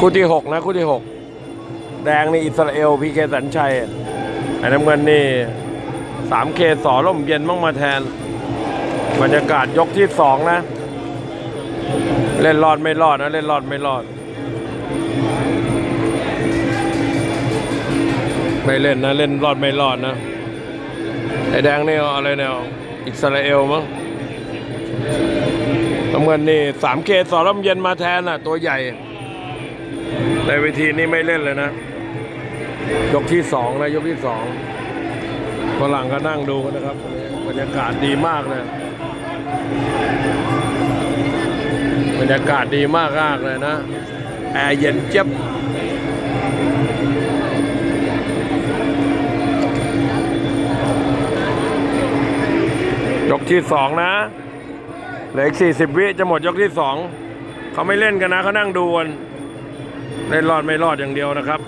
คู่ที่หกนะ คู่ที่หกแดงนี่อิสราเอลพีเคสัญชัยไอ้น้ำเงินนี่สามเคสอร่มเย็นมั่งมาแทน บรรยากาศยกที่สองนะ เล่นรอดไม่รอดนะ เล่นรอดไม่รอด ไม่เล่นนะ เล่นรอดไม่รอดนะ ไอ้แดงนี่อาอะไรเนี่ยอิสราเอลมั้ง น้ำเงินนี่สามเคสอร่มเย็นมาแทนอะ ตัวใหญ่ ในเวทีนี้ไม่เล่นเลยนะ ยกที่สองนะ ยกที่สองฝรั่งก็นั่งดูกันนะครับ บรรยากาศดีมากเลยบรรยากาศดีมากมากเลยนะ แอร์เย็นเจ็บยกที่สองนะ เหลืออีกสี่สิบวิจะหมดยกที่สองเขาไม่เล่นกันนะเขานั่งดูกันเล่นรอดไม่รอดอย่างเดียวนะครับ